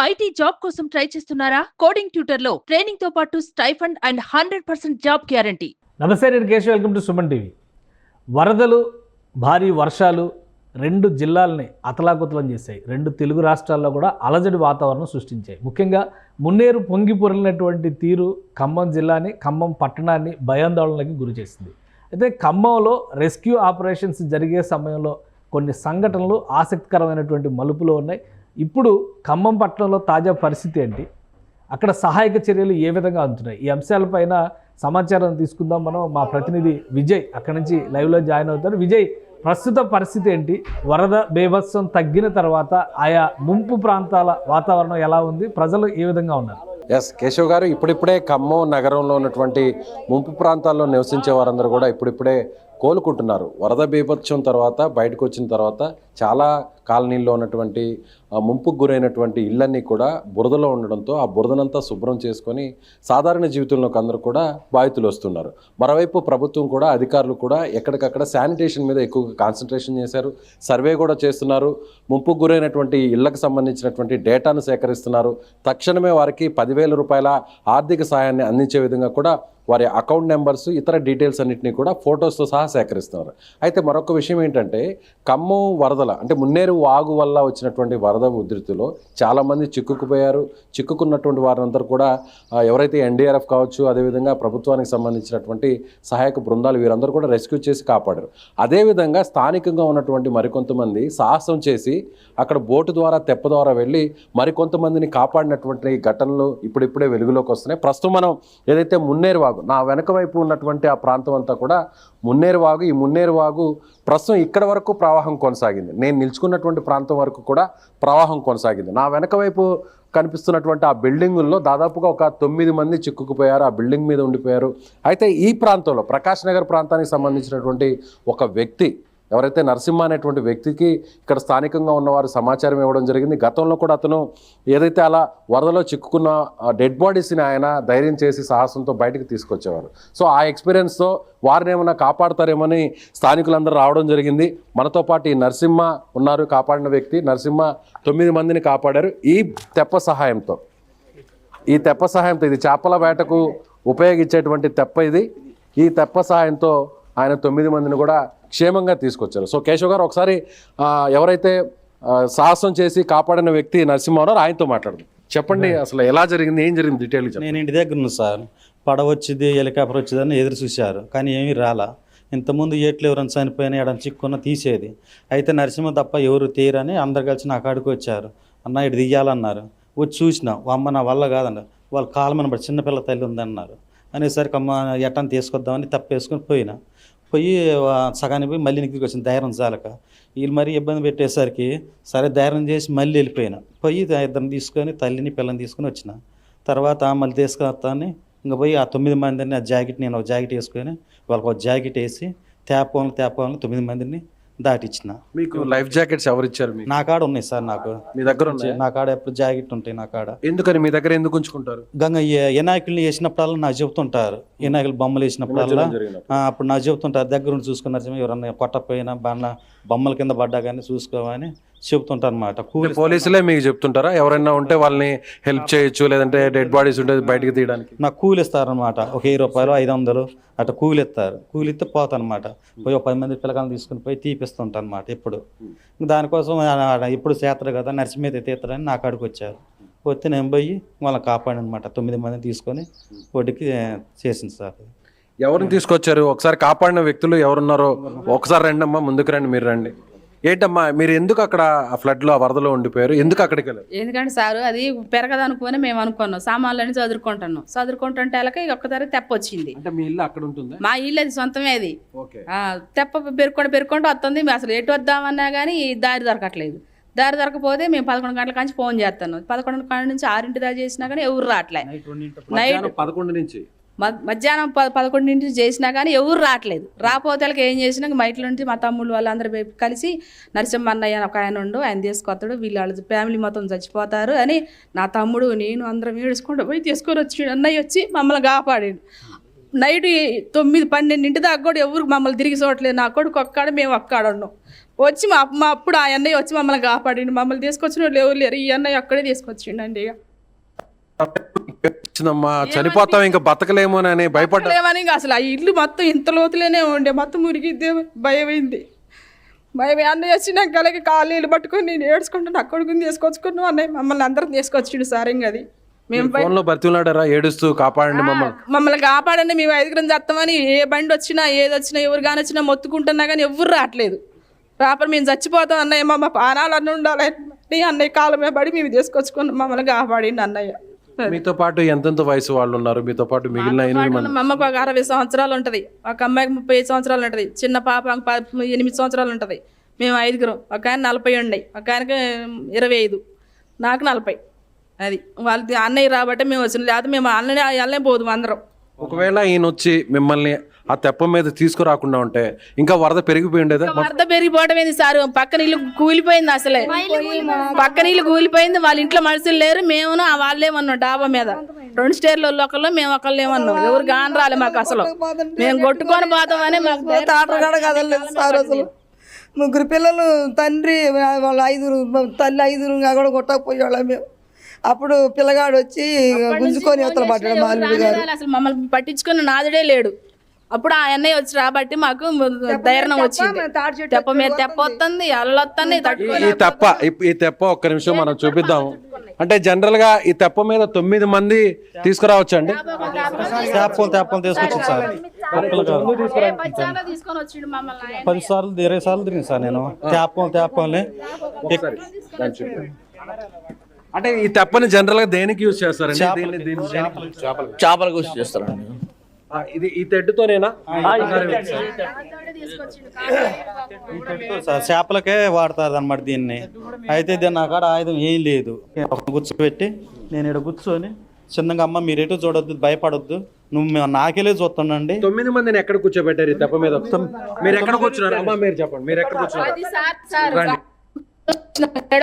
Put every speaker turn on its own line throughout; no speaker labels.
IT job కోసం try చేస్తున్నారా? Coding ట్యూటర్లో ట్రైనింగ్తో పాటు stipend and hundred percent job guarantee.
నమస్తే నేను Keshav. Welcome to Suman TV. వరదలు భారీ వర్షాలు రెండు జిల్లాలని అతలాకుతలం చేశాయి. రెండు తెలుగు రాష్ట్రాల్లో కూడా అలజడి వాతావరణం సృష్టించాయి. ముఖ్యంగా మున్నేరు పొంగిపొరలినటువంటి తీరు ఖమ్మం జిల్లాని ఖమ్మం పట్టణాన్ని భయాందోళనకి గురి చేసింది. అయితే ఖమ్మంలో రెస్క్యూ ఆపరేషన్స్ జరిగే సమయంలో కొన్ని సంఘటనలు ఆసక్తికరమైనటువంటి మలుపులో ఉన్నాయి. ఇప్పుడు ఖమ్మం పట్టణంలో తాజా పరిస్థితి ఏంటి? అక్కడ సహాయక చర్యలు ఏ విధంగా అందుతున్నాయి? ఈ అంశాలపైన సమాచారం తీసుకుందాం. మనం మా ప్రతినిధి విజయ్ అక్కడి నుంచి లైవ్లో జాయిన్ అవుతారు విజయ్ ప్రస్తుత పరిస్థితి ఏంటి? వరద బేభత్సం తగ్గిన తర్వాత ఆయా ముంపు ప్రాంతాల వాతావరణం ఎలా ఉంది? ప్రజలు ఏ విధంగా ఉన్నారు?
ఎస్ కేశవ్ గారు ఇప్పుడిప్పుడే ఖమ్మం నగరంలో ఉన్నటువంటి ముంపు ప్రాంతాల్లో నివసించే వారందరూ కూడా ఇప్పుడిప్పుడే కోలుకుంటున్నారు. వరద బీభత్సం తర్వాత బయటకు వచ్చిన తర్వాత చాలా కాలనీల్లో ఉన్నటువంటి ముంపుకు గురైనటువంటి ఇళ్ళన్నీ కూడా బురదలో ఉండడంతో ఆ బురదనంతా శుభ్రం చేసుకొని సాధారణ జీవితంలోకి అందరూ కూడా బాధితులు వస్తున్నారు. మరోవైపు ప్రభుత్వం కూడా అధికారులు కూడా ఎక్కడికక్కడ శానిటేషన్ మీద ఎక్కువగా కాన్సన్ట్రేషన్ చేశారు. సర్వే కూడా చేస్తున్నారు. ముంపుకు గురైనటువంటి ఇళ్ళకు సంబంధించినటువంటి డేటాను సేకరిస్తున్నారు. తక్షణమే వారికి పదివేల రూపాయల ఆర్థిక సాయాన్ని అందించే విధంగా కూడా వారి అకౌంట్ నెంబర్స్ ఇతర డీటెయిల్స్ అన్నింటినీ కూడా ఫొటోస్తో సహా సేకరిస్తున్నారు. అయితే మరొక విషయం ఏంటంటే ఖమ్మం వరదల అంటే మున్నేరు వాగు వల్ల వచ్చినటువంటి వరద ఉధృతిలో చాలామంది చిక్కుకుపోయారు. చిక్కుకున్నటువంటి వారందరూ కూడా ఎవరైతే ఎన్డీఆర్ఎఫ్ కావచ్చు అదేవిధంగా ప్రభుత్వానికి సంబంధించినటువంటి సహాయక బృందాలు వీరందరూ కూడా రెస్క్యూ చేసి కాపాడారు. అదేవిధంగా స్థానికంగా ఉన్నటువంటి మరికొంతమంది సాహసం చేసి అక్కడ బోటు ద్వారా తెప్ప ద్వారా వెళ్ళి మరికొంతమందిని కాపాడినటువంటి ఘటనలు ఇప్పుడిప్పుడే వెలుగులోకి వస్తున్నాయి. ప్రస్తుతం మనం ఏదైతే మున్నేరు వాగు నా వెనక వైపు ఉన్నటువంటి ఆ ప్రాంతం అంతా కూడా మున్నేరు వాగు. ఈ మున్నేరు వాగు ప్రస్తుతం ఇక్కడ వరకు ప్రవాహం కొనసాగింది. నేను నిల్చుకున్నటువంటి ప్రాంతం వరకు కూడా ప్రవాహం కొనసాగింది. నా వెనక వైపు కనిపిస్తున్నటువంటి ఆ బిల్డింగుల్లో దాదాపుగా ఒక తొమ్మిది మంది చిక్కుకుపోయారు. ఆ బిల్డింగ్ మీద ఉండిపోయారు. అయితే ఈ ప్రాంతంలో ప్రకాష్ నగర్ ప్రాంతానికి సంబంధించినటువంటి ఒక వ్యక్తి ఎవరైతే నరసింహ అనేటువంటి వ్యక్తికి ఇక్కడ స్థానికంగా ఉన్నవారు సమాచారం ఇవ్వడం జరిగింది. గతంలో కూడా అతను ఏదైతే అలా వరదలో చిక్కుకున్న డెడ్ బాడీస్ని ఆయన ధైర్యం చేసి సాహసంతో బయటకు తీసుకొచ్చేవారు. సో ఆ ఎక్స్పీరియన్స్తో వారిని ఏమైనా కాపాడతారేమని స్థానికులందరూ రావడం జరిగింది. మనతో పాటు ఈ నరసింహ ఉన్నారు కాపాడిన వ్యక్తి. నరసింహ తొమ్మిది మందిని కాపాడారు. ఈ తెప్ప సహాయంతో. ఈ తెప్ప సహాయంతో ఇది చేపల వేటకు ఉపయోగించేటువంటి తెప్ప ఇది. ఈ తెప్ప సహాయంతో ఆయన తొమ్మిది మందిని కూడా క్షేమంగా తీసుకొచ్చారు. సో కేశవ్ గారు ఒకసారి ఎవరైతే సాహసం చేసి కాపాడిన వ్యక్తి నరసింహ ఉన్నారు ఆయనతో మాట్లాడదు. చెప్పండి అసలు ఎలా జరిగింది ఏం జరిగింది డీటెయిల్
నేను ఇంటి దగ్గర ఉన్నాను సార్. పడవ వచ్చింది హెలికాప్టర్ వచ్చిందని ఎదురు చూశారు. కానీ ఏమీ రాలా. ఇంతకుముందు ఏట్లు ఎవరైనా చనిపోయినా ఎడం చిక్కున్న తీసేది. అయితే నరసింహ తప్ప ఎవరు తీయరని అందరు కలిసి నా కాడికి వచ్చారు. అన్న ఇటు తీయాలన్నారు వచ్చి చూసిన అమ్మ నా వల్ల కాదన్నారు. వాళ్ళ కాలమని బట్టి చిన్నపిల్ల తల్లి ఉందన్నారు. అనేసరికి అమ్మ ఎట్టని తీసుకొద్దామని తప్పేసుకొని పోయినా. పోయి సగానికి పోయి మళ్ళీ ఇంటికి వచ్చిన ధైర్యం చాలక వీళ్ళు మరీ ఇబ్బంది పెట్టేసరికి సరే ధైర్యం చేసి మళ్ళీ వెళ్ళిపోయినా. పోయి ఇద్దరిని తీసుకొని తల్లిని పిల్లని తీసుకొని వచ్చిన. తర్వాత మళ్ళీ తీసుకొస్తాను ఇంకా పోయి ఆ తొమ్మిది మందిని ఆ జాకెట్ నేను ఒక జాకెట్ వేసుకొని వాళ్ళకి ఒక జాకెట్ వేసి తేపవాలని తేపవాలని తొమ్మిది మందిని దాటిచ్చిన.
మీకు లైఫ్ జాకెట్స్ ఎవరు ఇచ్చారు మీకు?
నా కాడ ఉన్నాయి సార్ నాకు.
మీ దగ్గర ఉన్నాయి?
నా కాడ ఎప్పుడు జాకెట్ ఉంటాయి నా కాడ.
ఎందుకని? మీ దగ్గర ఎందుకు ఉంచుకుంటారు?
గంగ వినాయకుల్ని వేసినప్పుడల్లా నాకు చెబుతుంటారు. వినాయకులు బొమ్మలు వేసినప్పుడల్లా. అప్పుడు నాకు చెబుతుంటారు దగ్గర నుండి చూసుకున్నారు ఎవరన్నా కొట్టపోయినా బొమ్మల కింద పడ్డా కానీ చూసుకోమని చెబుతుంటారు అనమాట కూలి
పోలీసులే మీకు చెప్తుంటారా? ఎవరైనా ఉంటే వాళ్ళని హెల్ప్ చేయొచ్చు లేదంటే డెడ్ బాడీస్ ఉంటే బయటికి తీయడానికి?
నాకు కూలి ఇస్తారనమాట ఒక వెయ్యి రూపాయలు ఐదు వందలు అట్లా కూలి ఇస్తారు. కూలి ఇస్తే పోతానమాట పోయి ఒక పది మంది పిల్లకాయలు తీసుకుని పోయి తీపిస్తుంటా అనమాట ఎప్పుడు దానికోసం ఎప్పుడు చేస్తారు కదా నరసింహ తీస్తారని నా కాడికి వచ్చారు. వస్తే నేను పోయి వాళ్ళని కాపాడి అనమాట తొమ్మిది మందిని తీసుకొని ఒడ్డుకి చేసింది సార్.
ఎవరిని తీసుకొచ్చారు? ఒకసారి కాపాడిన వ్యక్తులు ఎవరున్నారో ఒకసారి రండి అమ్మా ముందుకు రండి మీరు రండి. ఏంటమ్మా మీరు ఎందుకు అక్కడ ఆ ఫ్లడ్లో ఆ వరదలో ఉండిపోయారు? ఎందుకు అక్కడికి వెళ్ళారు?
ఎందుకంటే సారు అది పెరగదు అనుకుని మేము అనుకున్నాం. సామాన్లన్నీ చదువుకుంటున్నాం చదువుకుంటుంటే వాళ్ళకి ఒక్కసారి తెప్ప వచ్చింది.
అంటే మీ ఇల్లు అక్కడ ఉంటుందా?
మా ఇల్లు అది సొంతమే అది.
ఓకే.
ఆ, తెప్ప పెరుక్కుంటూ పెరుక్కుంటూ వస్తుంది. మేము అసలు ఎటు వద్దామన్నా కానీ దారి దొరకట్లేదు. దారి దొరకపోతే మేము పదకొండు గంటల నుంచి ఫోన్ చేస్తాను పదకొండు గంటల నుంచి ఆరింటి దాకా చేసినా కానీ ఎవరు రావట్లే. నైట్
పదకొండు నుంచి.
మధ్యాహ్నం ప పదకొండు చేసినా కానీ ఎవరు రావట్లేదు. రాకపోతే వాళ్ళకి ఏం చేసినా మా ఇంట్లో నుంచి మా తమ్ముళ్ళు వాళ్ళందరూ కలిసి నరసింహ అన్నయ్య ఒక ఆయన ఉండు ఆయన తీసుకొస్తాడు వీళ్ళు వాళ్ళ ఫ్యామిలీ మొత్తం చచ్చిపోతారు అని నా తమ్ముడు నేను అందరం ఏడుచుకుంటూ పోయి తీసుకొని వచ్చి అన్నయ్య వచ్చి మమ్మల్ని కాపాడాడు. నైట్ తొమ్మిది పన్నెండింటి దాకా కూడా ఎవరు మమ్మల్ని తిరిగి చూడట్లేదు. నా కొడుకు ఒక్కడ మేము ఒక్కడ ఉన్నాం. వచ్చి మా మా అప్పుడు ఆ అన్నయ్య వచ్చి మమ్మల్ని కాపాడిండు. మమ్మల్ని తీసుకొచ్చిన వాళ్ళు ఎవరు లేరు. ఈ అన్నయ్య అక్కడే తీసుకొచ్చిండండి ఇక.
వచ్చిందమ్మా చనిపోతాం ఇంకా బతకలేమోనని
ఇంకా అసలు ఆ ఇల్లు మొత్తం ఇంత లోతులోనే ఉండే మొత్తం మురిగిద్దే భయమైంది. భయం అన్నయ్య వచ్చి నాకు కలిగి కాళ్ళు పట్టుకొని నేను ఏడ్చుకుంటూ నా కొడుకుని తీసుకొచ్చుకున్నాం అన్నయ్య మమ్మల్ని అందరం తీసుకొచ్చిండు సార్ ఇంకా అది. మేము
ఏడుస్తూ కాపాడండి మమ్మల్ని?
మమ్మల్ని కాపాడండి మేము ఐదుగురం చేస్తామని ఏ బండి వచ్చినా ఏది వచ్చినా ఎవరు కానీ వచ్చినా మొత్తుకుంటున్నా కానీ ఎవరు రావట్లేదు. రాపడి మేము చచ్చిపోతాం అన్నయ్య మా ప్రాణాలు అన్నీ ఉండాలని అన్నయ్య కాలం మీద పడి మేము తీసుకొచ్చుకున్నాం మమ్మల్ని కాపాడిండి అన్నయ్య.
మీతో పాటు ఎంతెంత వయసు వాళ్ళు ఉన్నారు మీతో పాటు మిగిలిన ఎనిమిది మంది.
మా అమ్మకు ఒక అరవై సంవత్సరాలు ఉంటుంది. ఒక అమ్మాయికి ముప్పై ఐదు సంవత్సరాలు ఉంటుంది. చిన్న పాప ఎనిమిది సంవత్సరాలు ఉంటుంది. మేము ఐదుగురం. ఒక ఆయన నలభై ఉన్నాయి ఒక ఆయనకి ఇరవై ఐదు. నాకు నలభై. అది. వాళ్ళ అన్నయ్య రాబట్టే మేము వచ్చిన. లేకపోతే మేము అన్నయ్య వెళ్ళే పోదు అందరం.
ఒకవేళ ఈయన వచ్చి మిమ్మల్ని ఆ తెప్ప మీద తీసుకురాకుండా ఉంటే ఇంకా వరద పెరిగిపోయి ఉండేదా
వరద పెరిగిపోవడం ఏంది సార్? పక్కన ఇల్లు కూలిపోయింది అసలే. పక్కన ఇల్లు కూలిపోయింది వాళ్ళ ఇంట్లో మనుషులు లేరు మేము వాళ్ళేమన్నాం డాబా మీద. రెండు స్టేర్లు ఒకళ్ళు మేము ఒకళ్ళు ఏమన్నాం ఎవరు గాని రాలే మాకు అసలు. మేము కొట్టుకొని పోతామని మాకు
సార్ అసలు. ముగ్గురు పిల్లలు తండ్రి వాళ్ళ ఐదుగురు తల్లి ఐదుగురు కూడా కొట్టకపోయేవాళ్ళం మేము. అప్పుడు పిల్లగాడు వచ్చి గుంజుకొని అవతల పడ్డాడు గారు.
అసలు మమ్మల్ని పట్టించుకున్న నాదుడే లేడు. అప్పుడు ఆ అన్నయ్య వచ్చి రాబట్టి మాకు ధైర్యం వచ్చింది. తెప్ప మీద తెప్ప వస్తుంది అల్లొస్తుంది
ఈ తెప్ప ఈ- ఈ తెప్ప ఒక్క నిమిషం మనం చూపిద్దాం. అంటే జనరల్గా ఈ తెప్ప మీద తొమ్మిది మంది తీసుకురావచ్చు అండి
తీసుకొచ్చింది సార్. ఒక్కలు కాదు.
తీసుకొని వచ్చిండు మమ్మల్ని
పది సార్లు ఇరవై సార్లు తిరిగింది సార్ నేను. తేపలు తేపల్ని
అంటే ఈ తెప్పని జనరల్గా దేనికి యూజ్ చేస్తారండి? దీన్ని- దీన్ని దేనికి?
చేపల గురించి చేస్తారండి.
ఇది ఈ తెడ్డుతోనేనా?
సార్. చేపలకే వాడతారు అనమాట దీన్ని. అయితే దీన్ని నా కాడ ఆయుధం ఏం లేదు. ఒక గుర్చోపెట్టి నేను ఇక్కడ కూర్చొని చిన్నగా అమ్మ మీరు ఎటు చూడొద్దు భయపడొద్దు. నువ్వు మేము నాకెళ్ళే చూస్తుండండి.
తొమ్మిది మందిని ఎక్కడ కూర్చోబెట్టారు ఈ తెప్ప మీద? మీరు ఎక్కడ కూర్చున్నారు? అమ్మా మీరు చెప్పండి. మీరు ఎక్కడ కూర్చున్నారు?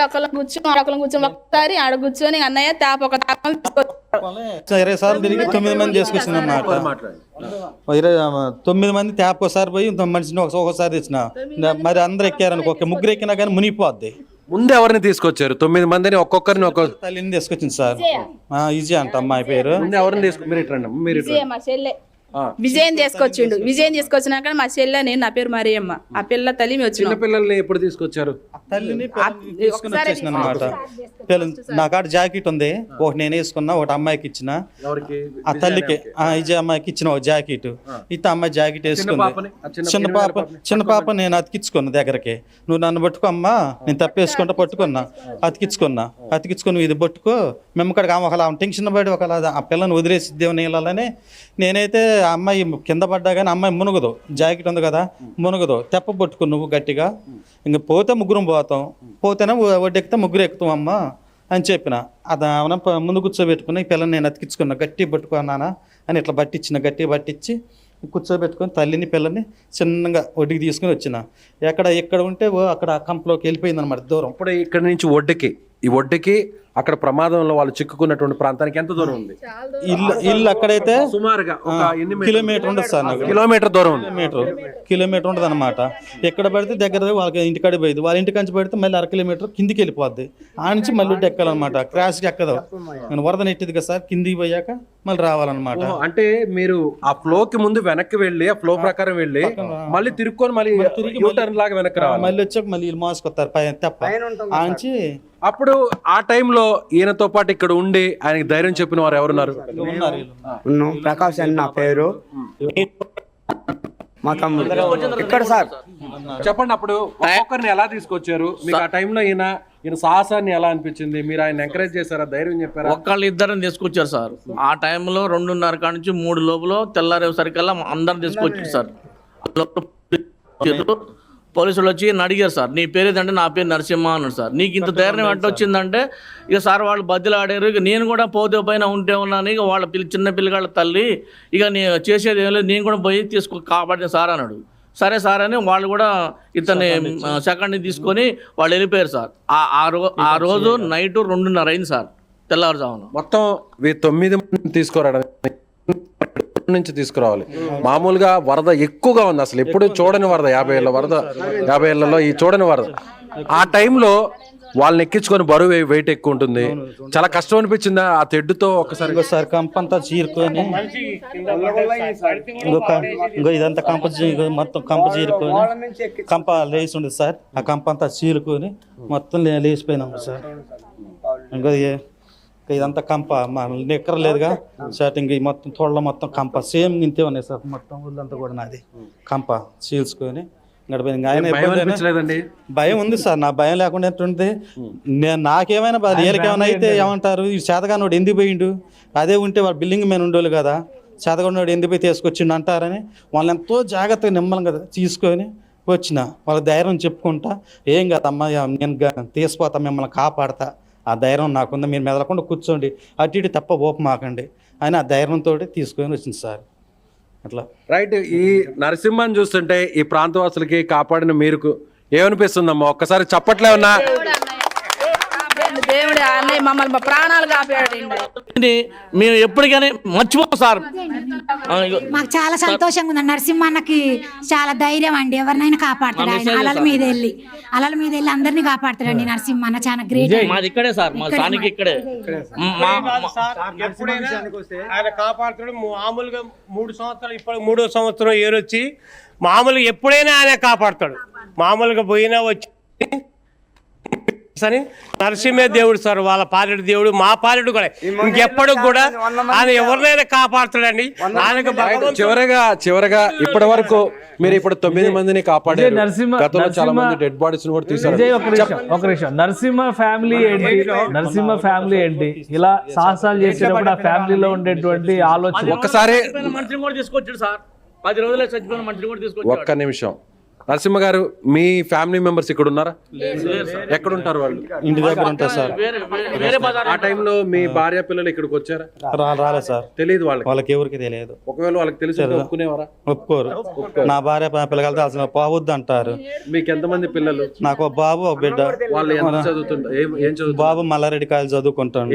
ఒకళ్ళం కూర్చొని ఒకళ్ళం కూర్చొని ఒకసారి ఆడ కూర్చొని అన్నయ్య తాప ఒక
ఇరవై సార్లు తిరిగి తొమ్మిది మంది చేసుకొచ్చింది అన్నమాట. ఇరవై తొమ్మిది మంది ట్యాప్ ఒకసారి పోయి మనిషిని ఒకసారి తెచ్చిన. మరి అందరు ఎక్కారనుకో ఒక ముగ్గురు ఎక్కినా కానీ మునిగిపోద్ది.
ముందు ఎవరిని తీసుకొచ్చారు? తొమ్మిది మందిని ఒక్కొక్కరిని ఒక్కొక్క
తల్లిని తీసుకొచ్చింది సార్. ఆ, ఈజీ అంట అమ్మాయి పేరు.
ముందు ఎవరిని తీసుకు మీరు ఇట్రండి మీరు ఇట్రండి.
విజయ తీసుకొచ్చిండు. విజయం తీసుకొచ్చినాక మా చెల్లె నేను నా పేరు మరియమ్మ. ఆ పిల్ల తల్లి వచ్చినాం.
పిల్లల్ని ఎప్పుడు తీసుకొచ్చారు?
నా కాడ జాకెట్ ఉంది. ఒకటి నేను వేసుకున్నా ఒకటి అమ్మాయికి ఇచ్చిన.
ఎవరికి?
ఆ తల్లికి ఆ ఇజే అమ్మాయికి ఇచ్చిన ఒక జాకెట్. ఇత అమ్మాయి జాకెట్ వేసుకుంది.
చిన్న
పాప చిన్న పాప నేను అతికించుకున్నా దగ్గరకి. నువ్వు నన్ను పట్టుకో అమ్మా. నేను తప్పేసుకుంటా పట్టుకున్నా. అతికించుకున్నా. అతికించుకుని ఇది పట్టుకో. మేము ఇక్కడ ఒకలా టెన్షన్ పడి ఒకలా ఆ పిల్లని వదిలేసి దేవుని నీళ్ళని నేనైతే ఆ అమ్మాయి కింద పడ్డా కానీ అమ్మాయి మునుగదు. జాకెట్ ఉంది కదా మునుగదు. తెప్ప పట్టుకు నువ్వు గట్టిగా. ఇంక పోతే ముగ్గురం పోతాం. పోతేనే వడ్డెక్కితే ముగ్గురు ఎక్కుతాం అమ్మ అని చెప్పిన. అది ఆమె ముందు కూర్చోబెట్టుకుని ఈ పిల్లని నేను అతికించుకున్నా. గట్టి పట్టుకున్నానా అని ఇట్లా పట్టించిన గట్టి పట్టించి కూర్చోబెట్టుకొని తల్లిని పిల్లని చిన్నగా ఒడ్డుకి తీసుకుని వచ్చిన. ఎక్కడ ఎక్కడ ఉంటే ఓ అక్కడ కంపలోకి వెళ్ళిపోయింది అనమాట దూరం.
ఇప్పుడు ఇక్కడ నుంచి ఒడ్డుకి. ఈ ఒడ్డుకి అక్కడ ప్రమాదంలో వాళ్ళు చిక్కుకున్నటువంటి ప్రాంతానికి ఎంత దూరం ఉంది?
ఇల్లు ఇల్లు అక్కడైతే
సుమారుగా ఒక ఎన్ని మీటర్లు?
కిలోమీటర్ ఉండదు సార్ నాకు.
కిలోమీటర్ దూరం ఉంది.
కిలోమీటర్. కిలోమీటర్ ఉంటుంది అనమాట ఎక్కడ పడితే దగ్గర వాళ్ళకి ఇంటికాడ పోయింది. వాళ్ళ ఇంటి కంచి పడితే మళ్ళీ అర కిలోమీటర్ కిందికి వెళ్ళిపోద్ది. ఆ నుంచి మళ్ళీ ఎక్కాలన్నమాట. క్రాష్కి ఎక్కదు. నేను వరద నెట్టింది కదా సార్ కిందికి పోయాక మళ్ళీ రావాలన్నమాట.
అంటే మీరు ఆ ఫ్లో కి ముందు వెనక్కి వెళ్ళి ఆ ఫ్లో ప్రకారం వెళ్ళి మళ్ళీ తిరుక్కొని మళ్ళీ యూటర్న్ లాగా వెనక్కి రావాలి.
మళ్ళీ వచ్చాక మళ్ళీ మోసుకొస్తారు తెప్ప. ఆంచి
అప్పుడు ఆ టైంలో ఈయనతో పాటు ఇక్కడ ఉండి ఆయనకి ధైర్యం చెప్పిన వారు ఎవరున్నారు?
ప్రకాష్ అని నా పేరు. మా తమ్ముడు. ఇక్కడ సార్.
చెప్పండి అప్పుడు ఒక్కొక్కరిని ఎలా తీసుకొచ్చారు? మీకు ఆ టైంలో ఈయన ఈయన సాహసాన్ని ఎలా అనిపించింది? మీరు ఆయన ఎంకరేజ్ చేశారా? ధైర్యం చెప్పారా?
ఒక్కళ్ళు ఇద్దరిని తీసుకొచ్చారు సార్. ఆ టైంలో రెండున్నర కాడ నుంచి మూడు లోపల తెల్లారేసరికల్లా అందరిని తీసుకొచ్చారు సార్. పోలీసులు వచ్చి నన్ను అడిగారు సార్ నీ పేరు ఏదంటే నా పేరు నరసింహ అన్నాడు సార్ నీకు ఇంత ధైర్యం ఎట్ట వచ్చిందంటే ఇక సార్ వాళ్ళు బద్దలు ఆడారు ఇక నేను కూడా పోతే పైన ఉంటే ఉన్నాను ఇక వాళ్ళ పిల్ల చిన్న పిల్లగాళ్ళ తల్లి ఇక నేను చేసేది ఏం లేదు నేను కూడా పోయి తీసుకో కాపాడిన సార్ అన్నాడు. సరే సార్ అని వాళ్ళు కూడా ఇతన్ని సెకండ్ని తీసుకొని వాళ్ళు వెళ్ళిపోయారు సార్. ఆ- ఆ రో ఆ రోజు నైట్ రెండున్నర అయింది సార్ తెల్లవారుజామున.
మొత్తం వీ తొమ్మిది మంది తీసుకురావడం నుంచి తీసుకురావాలి. మామూలుగా వరద ఎక్కువగా ఉంది అసలు. ఎప్పుడు చూడని వరద యాభై ఏళ్ళ వరద యాభై ఏళ్ళలో ఈ చూడని వరద. ఆ టైంలో వాళ్ళని ఎక్కించుకొని బరువు వెయిట్ ఎక్కువ ఉంటుంది. చాలా కష్టం అనిపించింది ఆ తెడ్డుతో ఒకసారి?
ఒకసారి కంప అంతా చీరుకొని ఇంకొక ఇంకో ఇదంతా కంప మొత్తం కంప చీరుకొని కంప లేచి ఉండేది సార్. ఆ కంప అంతా చీరుకొని మొత్తం లే- సార్. ఇంకో ఇంకా ఇదంతా కంప నిక్కర లేదుగా ఇంక మొత్తం తోళ్ళ మొత్తం కంప. సేమ్ ఇంతే ఉన్నాయి సార్. మొత్తం ఊళ్ళంతా కూడా నాది. కంప చీల్చుకొని గడిపోయింది ఆయన
భయం
ఉంది సార్. నా భయం లేకుండా ఎట్టుంటే నేను నాకేమైనా ఏమైనా అయితే ఏమంటారు? ఈ చేతగానోడు ఎందుకు పోయిండు? అదే ఉంటే వాళ్ళ బిల్డింగ్ మీద ఉండేవాళ్ళు కదా. చేతగానోడు ఎందుకు పోయి తీసుకొచ్చిండు అంటారని వాళ్ళని ఎంతో జాగ్రత్తగా నిమ్మలం కదా తీసుకొని వచ్చిన. వాళ్ళ ధైర్యం చెప్పుకుంటా ఏం కాదమ్మా నేను తీసిపోతా మిమ్మల్ని కాపాడతా. ఆ ధైర్యం నాకుంది. మీరు మెదలకుండా కూర్చోండి. అటు ఇటు తప్ప ఓపు మాకండి అని ఆ ధైర్యంతో తీసుకొని వచ్చింది సార్. అట్లా.
రైట్. ఈ నరసింహని చూస్తుంటే ఈ ప్రాంతవాసులకి కాపాడిన మీరుకు ఏమనిపిస్తుందమ్మా? ఒక్కసారి చప్పట్లే ఉన్నా
దేవుడు ఆ అన్నయ్య మమ్మల్ని మా ప్రాణాలు కాపాడండి.
మేము ఎప్పటికైనా మర్చిపోం సార్.
మాకు చాలా సంతోషంగా ఉంది. నరసింహన్నకి చాలా ధైర్యం అండి. ఎవరినైనా కాపాడతాడు ఆయన. అలల మీద వెళ్ళి. అలల మీద వెళ్ళి అందరినీ కాపాడతాడండి నరసింహన్న. చాలా గ్రేట్
మాది ఇక్కడే సార్. మా స్థానిక ఇక్కడే మా
ఎప్పుడైనా ఆయన కాపాడుతాడు మామూలుగా మూడు సంవత్సరాలు ఇప్పుడు మూడో సంవత్సరం ఏరొచ్చి మామూలుగా ఎప్పుడైనా ఆయన కాపాడుతాడు. మామూలుగా పోయినా వచ్చి అని నరసింహ దేవుడు సార్ వాళ్ళ పాలెడు దేవుడు మా పాలెడు కూడా. ఇంకెప్పుడు కూడా ఆయన ఎవరినైనా కాపాడుతాడండి. ఆయనకు
చివరగా చివరగా ఇప్పటి వరకు మీరు ఇప్పుడు తొమ్మిది మందిని కాపాడారు.
నరసింహ-
గతంలో చాలా
నరసింహ-
మంది డెడ్ బాడీస్ కూడా తీసారు
ఒక నిమిషం ఒక నిమిషం. నరసింహ ఫ్యామిలీ ఏంటి? నరసింహ ఫ్యామిలీ ఏంటి? ఇలా సాహసాలు చేసేటప్పుడు ఆ ఫ్యామిలీలో ఉండేటువంటి ఆలోచన.
ఒక్కసారి
మనిషిని కూడా తీసుకొచ్చాడు సార్. పది రోజులే చచ్చిపోయిన మనిషిని కూడా తీసుకొచ్చాడు.
ఒక్క నిమిషం. నరసింహ గారు మీ ఫ్యామిలీ మెంబర్స్ ఇక్కడ ఉన్నారా ఎక్కడ ఉంటారు వాళ్ళు?
ఇంటి దగ్గర ఉంటా సార్.
వేరే వేరే- వేరే బజార్
ఆ టైంలో మీ భార్య పిల్లలు ఇక్కడికి వచ్చారా?
రాలేదు సార్.
తెలియదు వాళ్ళకి?
వాళ్ళకి ఎవరికి తెలియదు.
ఒకవేళ వాళ్ళకి తెలిసి ఒప్పుకునేవారా?
ఒప్పుకోరు. నా భార్య పిల్లగాలతో అసలు పోవద్దు అంటారు.
మీకు ఎంతమంది పిల్లలు?
నాకు ఒక బాబు ఒక బిడ్డ.
వాళ్ళు చదువుతుంటారు ఏం ఏం చదువుతున్నారు?
బాబు మల్లారెడ్డి కాయలు చదువుకుంటాడు.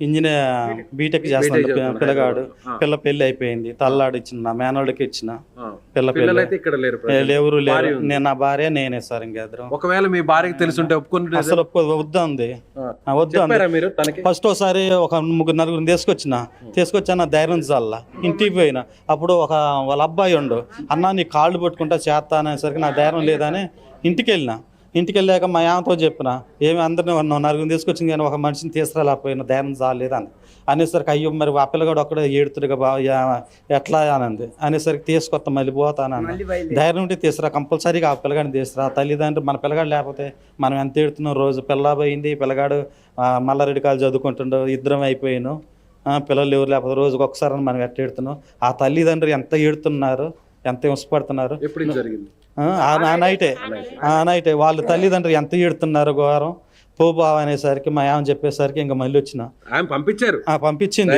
ఇంజనీర్ బీటెక్
చేస్తున్నాడు.
పిల్లగాడు. పిల్ల పెళ్ళి అయిపోయింది. తల్లాడు ఇచ్చిన మేనోడికి ఇచ్చిన. పిల్ల
పిల్లలు.
ఎవరు లేరు. నేను నా భార్య నేనే సార్ ఇంకెద్దరం
ఒకవేళ మీ భార్యకి తెలుసుంటే ఒప్పుకుంటే
అసలు వద్దు అంది వద్దు అంది ఫస్ట్ ఒకసారి ఒక ముగ్గురు నలుగురు తీసుకొచ్చిన. తీసుకొచ్చిన నా ధైర్యం చల్ల ఇంటికి పోయిన. అప్పుడు ఒక వాళ్ళ అబ్బాయి ఉండు. అన్న నీ కాళ్ళు పట్టుకుంటా చేస్తా అనేసరికి నా ధైర్యం లేదని ఇంటికి వెళ్ళిన. ఇంటికి వెళ్ళాక మా ఆమెతో చెప్పిన ఏమి అందరిని ఉన్నావు నలుగురు తీసుకొచ్చింది కానీ ఒక మనిషిని తీసుకురాలేకపోయిన ధైర్యం చాలేదని. అనేసరికి అయ్యో మరి ఆ పిల్లగాడు ఒక్కడే ఏడుతుడుగా బా ఎట్లా అనంది అనేసరికి తీసుకొస్తా మళ్ళీ పోతానన్న ధైర్యం ఉంటే తీసుకురా కంపల్సరీగా ఆ పిల్లగాడిని తీసుకురా. తల్లిదండ్రులు మన పిల్లగాడు లేకపోతే మనం ఎంత ఏడుతున్నాం రోజు? పిల్ల పోయింది పిల్లగాడు మల్లారెడ్డి కాలు చదువుకుంటుండో ఇద్దరం అయిపోయాను. ఆ, పిల్లలు ఎవరు లేకపోతే రోజుకి ఒకసారి మనం ఎట్ట ఏడుతున్నాం? ఆ తల్లిదండ్రులు ఎంత ఏడుతున్నారు? ఎంత
ఎప్పుడు జరిగింది?
ఆ, ఆ నైటే. ఆ నైటే. వాళ్ళ తల్లిదండ్రులు ఎంత ఏడుతున్నారు ఘోరం. పో బావ అనేసరికి మా ఆమె చెప్పేసరికి ఇంకా మళ్ళీ వచ్చిన.
పంపించారు.
ఆ, పంపించింది.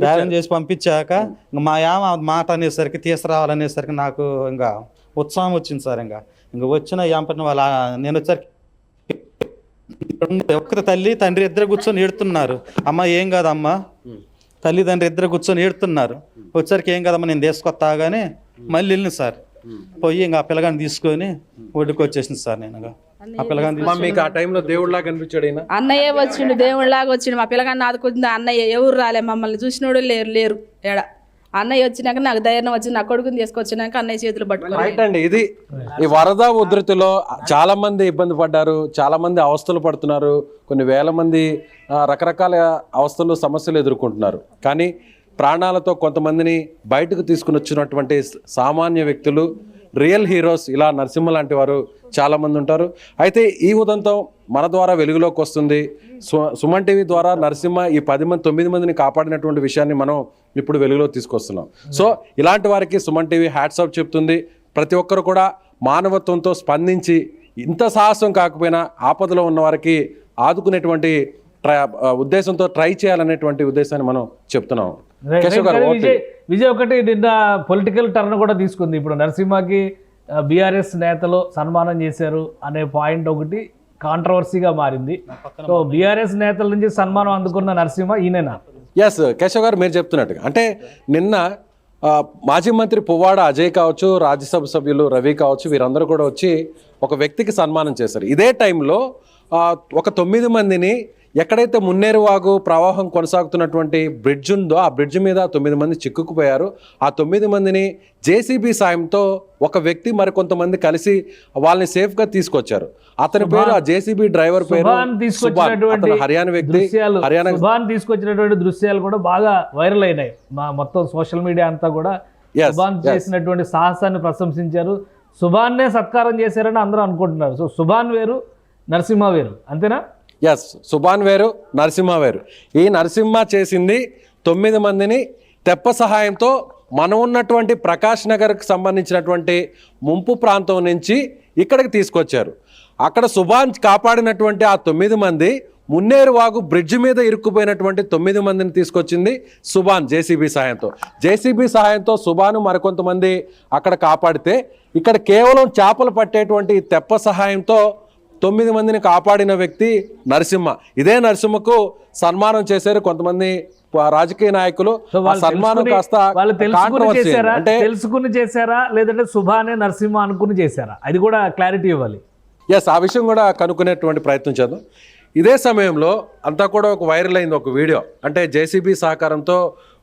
ధైర్యం చేసి
పంపించాక ఇంక మా యామ ఆ మాట అనేసరికి తీసుకురావాలనేసరికి నాకు ఇంకా ఉత్సాహం వచ్చింది సార్ ఇంకా. ఇంకా వచ్చిన యాంపని వాళ్ళ నేను వచ్చరికి ఒక్కరి తల్లి తండ్రి ఇద్దరు కూర్చొని ఏడుతున్నారు. అమ్మ ఏం కాదమ్మా? తల్లిదండ్రి ఇద్దరు కూర్చొని ఏడుతున్నారు. వచ్చరికి ఏం కదమ్మా నేను తీసుకొస్తాగానే మళ్ళీ వెళ్ళిన సార్. పోయి ఇంకా ఆ పిల్లగాని తీసుకొని ఒడ్డుకు వచ్చేసింది సార్ నేను. ఆ పిల్లగాని
అమ్మా, మీకు ఆ టైంలో దేవుడిలా కనిపించాడు ఈయన?
అన్నయ్య వచ్చిండు దేవుళ్ళలాగా వచ్చిండు. మా పిల్లగాన్ని ఆదుకుంది అన్నయ్య ఎవరు రాలే? మమ్మల్ని చూసినోడు లేరు లేరు. ఏడ? అన్నయ్య వచ్చినాక నాకు ధైర్యం వచ్చింది. నా కొడుకుని తీసుకొచ్చినాక అన్నయ్య చేతులు పట్టుకుని
రైట్ అండి ఇది ఈ వరద ఉధృతిలో చాలా మంది ఇబ్బంది పడ్డారు చాలా మంది అవస్థలు పడుతున్నారు కొన్ని వేల మంది రకరకాల అవస్థలు సమస్యలు ఎదుర్కొంటున్నారు. కానీ ప్రాణాలతో కొంతమందిని బయటకు తీసుకుని వచ్చినటువంటి సామాన్య వ్యక్తులు రియల్ హీరోస్ ఇలా నరసింహ లాంటి వారు చాలామంది ఉంటారు. అయితే ఈ ఉదంతం మన ద్వారా వెలుగులోకి వస్తుంది. సుమన్ టీవీ ద్వారా నరసింహ ఈ పది మంది తొమ్మిది మందిని కాపాడినటువంటి విషయాన్ని మనం ఇప్పుడు వెలుగులో తీసుకొస్తున్నాం. సో ఇలాంటి వారికి సుమన్ టీవీ హ్యాట్స్ ఆఫ్ చెప్తుంది. ప్రతి ఒక్కరు కూడా మానవత్వంతో స్పందించి ఇంత సాహసం కాకపోయినా ఆపదలో ఉన్న వారికి ఆదుకునేటువంటి ట్రై ఉద్దేశంతో ట్రై చేయాలనేటువంటి ఉద్దేశాన్ని మనం చెప్తున్నాం.
విజయ్ విజయ్ ఒకటి నిన్న పొలిటికల్ టర్న్ కూడా తీసుకుంది. ఇప్పుడు నరసింహకి బీఆర్ఎస్ నేతలు సన్మానం చేశారు అనే పాయింట్ ఒకటి కాంట్రవర్సీగా మారింది. సో బీఆర్ఎస్ నేతల నుంచి సన్మానం అందుకున్న నరసింహ ఈయననా?
ఎస్ కేశవ్ గారు మీరు చెప్తున్నట్టుగా. అంటే నిన్న మాజీ మంత్రి పువ్వాడ అజయ్ కావచ్చు రాజ్యసభ సభ్యులు రవి కావచ్చు వీరందరూ కూడా వచ్చి ఒక వ్యక్తికి సన్మానం చేశారు. ఇదే టైంలో ఒక తొమ్మిది మందిని ఎక్కడైతే మున్నేరు వాగు ప్రవాహం కొనసాగుతున్నటువంటి బ్రిడ్జ్ ఉందో ఆ బ్రిడ్జ్ మీద తొమ్మిది మంది చిక్కుకుపోయారు. ఆ తొమ్మిది మందిని జేసీబీ సాయంతో ఒక వ్యక్తి మరికొంతమంది కలిసి వాళ్ళని సేఫ్గా తీసుకొచ్చారు. అతని పేరు ఆ జేసీబీ డ్రైవర్ పేరు హర్యానా వ్యక్తి హర్యానా
తీసుకొచ్చినటువంటి దృశ్యాలు కూడా బాగా వైరల్ అయినాయి. మా మొత్తం సోషల్ మీడియా అంతా కూడా సుభాన్. చేసినటువంటి సాహసాన్ని ప్రశంసించారు. సుభాన్నే సత్కారం చేశారని అందరూ అనుకుంటున్నారు. సో సుభాన్ వేరు నరసింహ వేరు. అంతేనా?
ఎస్ సుభాన్ వేరు నరసింహ వేరు ఈ నరసింహ చేసింది తొమ్మిది మందిని తెప్ప సహాయంతో మనం ఉన్నటువంటి ప్రకాష్ నగర్కి సంబంధించినటువంటి ముంపు ప్రాంతం నుంచి ఇక్కడికి తీసుకొచ్చారు. అక్కడ సుభాన్ కాపాడినటువంటి ఆ తొమ్మిది మంది మున్నేరు వాగు బ్రిడ్జ్ మీద ఇరుక్కుపోయినటువంటి తొమ్మిది మందిని తీసుకొచ్చింది సుభాన్ జేసీబీ సహాయంతో. జేసీబీ సహాయంతో సుభాను మరికొంతమంది అక్కడ కాపాడితే ఇక్కడ కేవలం చేపలు పట్టేటువంటి తెప్ప సహాయంతో తొమ్మిది మందిని కాపాడిన వ్యక్తి నరసింహ. ఇదే నరసింహకు సన్మానం చేశారు కొంతమంది రాజకీయ నాయకులు. సన్మానం కాస్త అంటే
తెలుసుకుని చేశారా? లేదంటే సుభానే నరసింహ అనుకుని చేశారా? అది కూడా క్లారిటీ ఇవ్వాలి.
ఎస్ ఆ విషయం కూడా కనుక్కునేటువంటి ప్రయత్నం చేద్దాం. ఇదే సమయంలో అంతా కూడా ఒక వైరల్ అయింది ఒక వీడియో. అంటే జేసీబీ సహకారంతో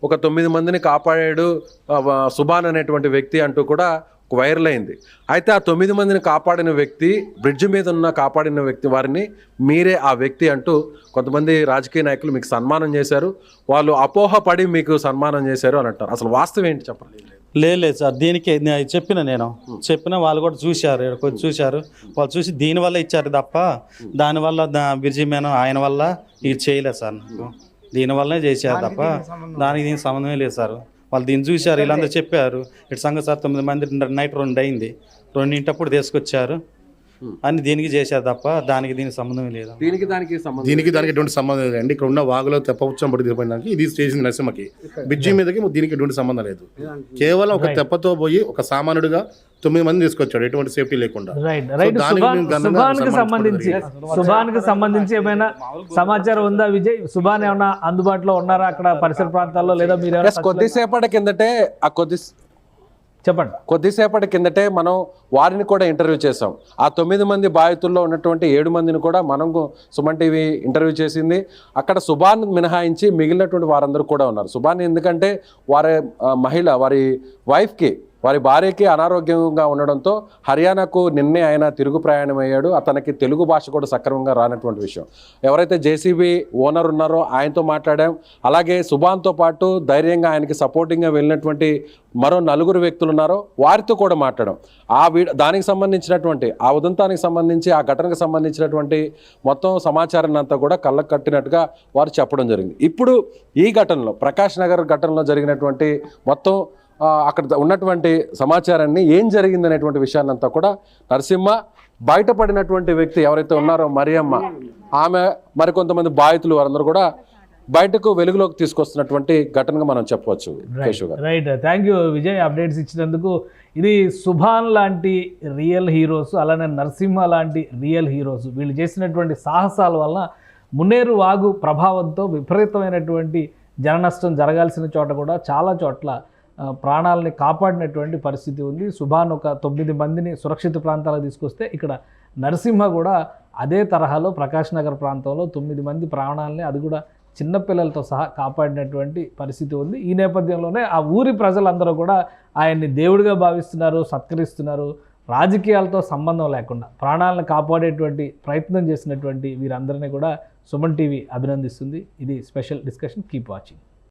ఒక తొమ్మిది మందిని కాపాడాడు సుభాన్ అనేటువంటి వ్యక్తి అంటూ కూడా వైరల్ అయింది. అయితే ఆ తొమ్మిది మందిని కాపాడిన వ్యక్తి బ్రిడ్జ్ మీద ఉన్న కాపాడిన వ్యక్తి వారిని మీరే ఆ వ్యక్తి అంటూ కొంతమంది రాజకీయ నాయకులు మీకు సన్మానం చేశారు. వాళ్ళు అపోహపడి మీకు సన్మానం చేశారు అని అంటారు. అసలు వాస్తవం ఏంటి చెప్పండి?
లేదు లేదు సార్. దీనికి నేను చెప్పిన నేను. చెప్పిన వాళ్ళు కూడా చూశారు. కొంచెం చూశారు. వాళ్ళు చూసి దీనివల్ల ఇచ్చారు తప్ప దానివల్ల దా బిర్జీ మేనం ఆయన వల్ల ఇది చేయలేదు సార్. నాకు దీనివల్లనే చేశారు తప్ప దానికి దీనికి సంబంధమే లేదు సార్. వాళ్ళు దీన్ని చూశారు వీళ్ళందరూ చెప్పారు ఇటు సంగతి సార్ తొమ్మిది మంది నైట్ రెండు అయింది. రెండింటప్పుడు తీసుకొచ్చారు అని దీనికి చేశారు తప్ప దానికి దీనికి సంబంధమే లేదు
దీనికి దానికి సంబంధం
దీనికి దానికి ఎటువంటి సంబంధం లేదండి ఇక్కడ ఉన్న వాగులో తెప్పవచ్చం పడి దిగిపోయినానికి ఇది చేసింది నరసింహకి. బిడ్జి మీదకి దీనికి ఎటువంటి సంబంధం లేదు. కేవలం ఒక తెప్పతో పోయి ఒక సామాన్యుడిగా తొమ్మిది మంది తీసుకొచ్చాడు ఎటువంటి సేఫ్టీ లేకుండా.
సంబంధించి
జరిగింది.
సుభాన్కి సంబంధించి ఏమైనా సమాచారం ఉందా విజయ్? సుభాన్ ఏమైనా అందుబాటులో ఉన్నారా అక్కడ పరిసర ప్రాంతాల్లో లేదా మీరు
కొద్దిసేపటి కిందటే ఆ కొద్ది
చెప్పండి.
కొద్దిసేపటి కిందటే మనం వారిని కూడా ఇంటర్వ్యూ చేసాం ఆ తొమ్మిది మంది బాధితుల్లో ఉన్నటువంటి ఏడు మందిని కూడా మనం సుమన్ టీవీ ఇంటర్వ్యూ చేసింది. అక్కడ సుభాన్ మినహాయించి మిగిలినటువంటి వారందరూ కూడా ఉన్నారు. సుభాన్ ఎందుకంటే వారి మహిళ వారి వైఫ్కి వారి భార్యకి అనారోగ్యంగా ఉండడంతో హర్యానాకు నిన్నే ఆయన తిరుగు ప్రయాణం అయ్యాడు అతనికి తెలుగు భాష కూడా సక్రమంగా రానటువంటి విషయం. ఎవరైతే జేసీబీ ఓనర్ ఉన్నారో ఆయనతో మాట్లాడాం. అలాగే సుభాన్తో పాటు ధైర్యంగా ఆయనకి సపోర్టింగ్గా వెళ్ళినటువంటి మరో నలుగురు వ్యక్తులు ఉన్నారో వారితో కూడా మాట్లాడాం. ఆ వీ దానికి సంబంధించినటువంటి ఆ ఉదంతానికి సంబంధించి ఆ ఘటనకు సంబంధించినటువంటి మొత్తం సమాచారాన్ని అంతా కూడా కళ్ళకు కట్టినట్టుగా వారు చెప్పడం జరిగింది. ఇప్పుడు ఈ ఘటనలో ప్రకాష్ నగర్ ఘటనలో జరిగినటువంటి మొత్తం అక్కడ ఉన్నటువంటి సమాచారాన్ని ఏం జరిగింది అనేటువంటి విషయాన్ని అంతా కూడా నరసింహ బయటపడినటువంటి వ్యక్తి ఎవరైతే ఉన్నారో మరియమ్మ ఆమె మరికొంతమంది బాధితులు వారందరూ కూడా బయటకు వెలుగులోకి తీసుకొస్తున్నటువంటి ఘటనగా మనం చెప్పవచ్చు
right thank you Vijay updates ఇచ్చినందుకు ఇది సుభాన్ లాంటి రియల్ హీరోస్ అలానే నరసింహ లాంటి రియల్ హీరోస్ వీళ్ళు చేసినటువంటి సాహసాల వలన మున్నేరు వాగు ప్రభావంతో విపరీతమైనటువంటి జన నష్టం జరగాల్సిన చోట కూడా చాలా చోట్ల ప్రాణాలని కాపాడినటువంటి పరిస్థితి ఉంది. సుభాన్ ఒక తొమ్మిది మందిని సురక్షిత ప్రాంతాలకు తీసుకొస్తే ఇక్కడ నరసింహ కూడా అదే తరహాలో ప్రకాష్ నగర్ ప్రాంతంలో తొమ్మిది మంది ప్రాణాలని అది కూడా చిన్నపిల్లలతో సహా కాపాడినటువంటి పరిస్థితి ఉంది. ఈ నేపథ్యంలోనే ఆ ఊరి ప్రజలందరూ కూడా ఆయన్ని దేవుడిగా భావిస్తున్నారు సత్కరిస్తున్నారు. రాజకీయాలతో సంబంధం లేకుండా ప్రాణాలను కాపాడేటువంటి ప్రయత్నం చేసినటువంటి వీరందరినీ కూడా సుమన్ టీవీ అభినందిస్తుంది. ఇది special discussion. Keep watching.